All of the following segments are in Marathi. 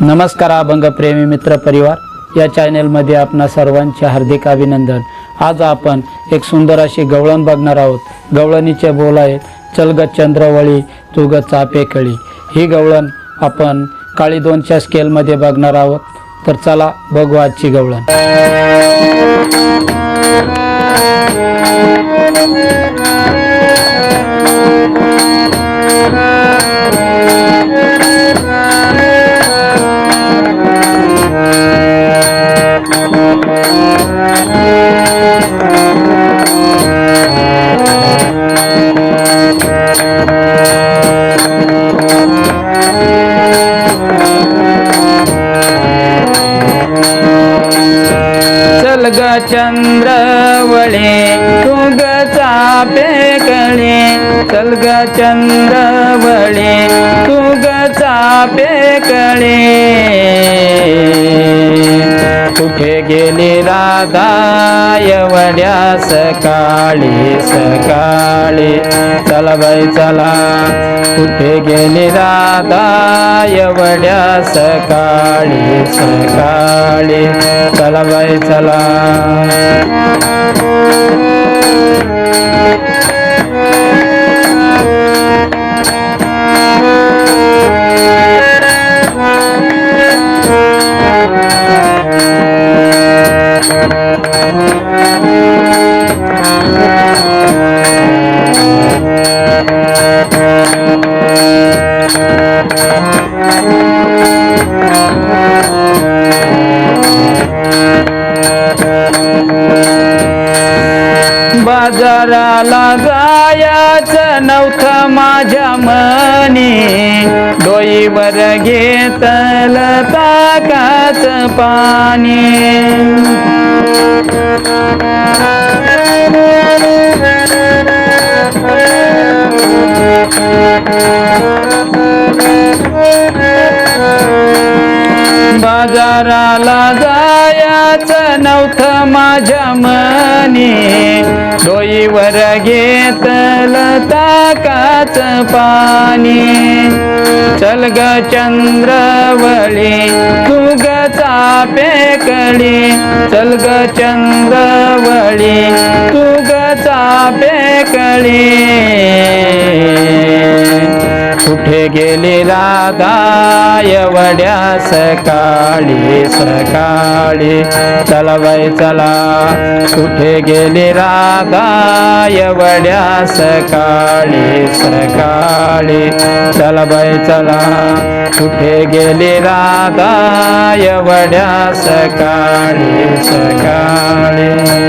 नमस्कार अभंगप्रेमी मित्र परिवार या चॅनेलमध्ये आपणा सर्वांचे हार्दिक अभिनंदन. आज आपण एक सुंदर अशी गवळण बघणार आहोत. गवळणीचे बोल आहेत चलग चंद्रवळी तुग चापे कळी ही गवळण आपण काळी दोनच्या स्केलमध्ये बघणार आहोत. तर चला बघू आजची गवळण. चंद्रवळे तुग चापे कळे चल ग चंद्रवळे तुग चापे कळे कुठे गेली राधायवड्या सकाळी सकाळी? चला बाई चला. कुठे गेली राधा एवढ्या सकाळी सकाळी? चला बाई चला. बाजाराला जायाचं नव्हतं माझ्या मनी. डोईवर घेतल ताकाच पाणी. बाजाराला जायाचं माझ्या मनी. डोईवर घेतल ताकाच पाणी. चल ग चंद्रवळी तू ग चापेकडी चल ग चंद्रवळी तू ग चापेकडी कुठे गेली राधा एवढ्या सकाळी सकाळी? चलवय चला. कुठे गेले राधा एवढ्या सकाळी सकाळी? चलवय चला. कुठे गेले राधा एवढ्या सकाळी सकाळी?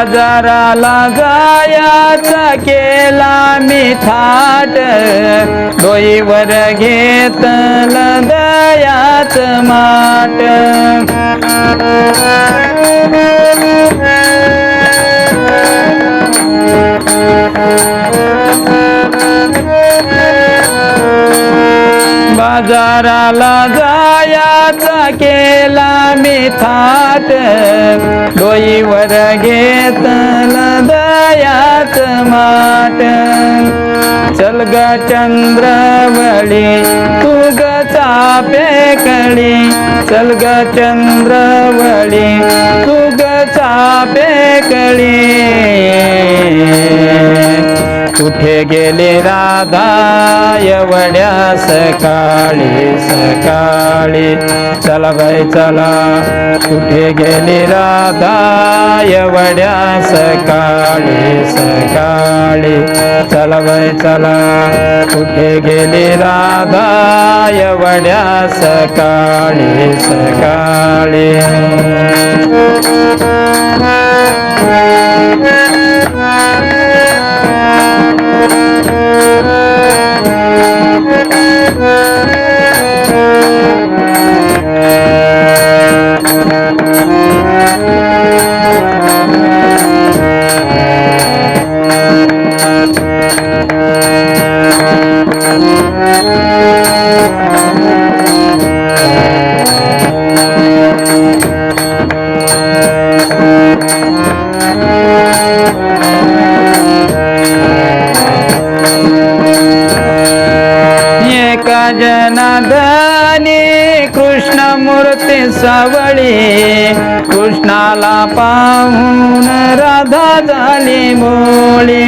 बाजाराला जायाचा केला मी थाट. डोईवर घेतल दयाच माट. बाजाराला जायाचा केला मी थाट. डोईवर घेतल दयाच माट. चल ग चंद्रवळी तू ग चापे कळी चल ग चंद्रवळी तू ग चापे कळी कुठे गेले राधा एवढ्या सकाळी सकाळी. चला बाई चला. कुठे गेली राधा एवढ्या सकाळी सकाळी. चला बाई चला. कुठे गेली राधा एवढ्या सकाळी सकाळी. जनार्दनी कृष्ण मूर्ती सावळी कृष्णाला पाहून राधा झाली मोळी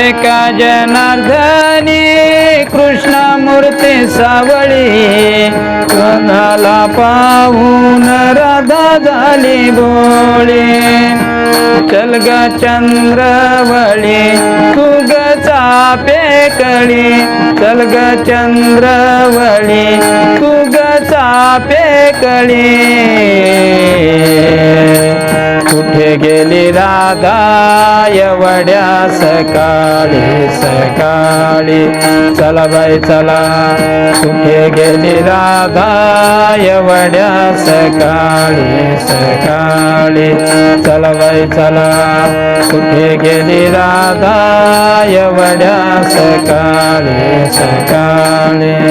एका जनार्दन मूर्ती सावळी. कोणाला पाहून राधा झाली बोळी. चलग चंद्रवळी तुग चापेकळी चलग चंद्रवळी तुग चापेकळी कुठे गेली राधा? एवढ्या सकाळी सकाळी. चला बाई चला. कुठे गेली राधा? एवढ्या सकाळी सकाळी. चला बाई चला. कुठे गेली राधा? एवढ्या सकाळी सकाळी.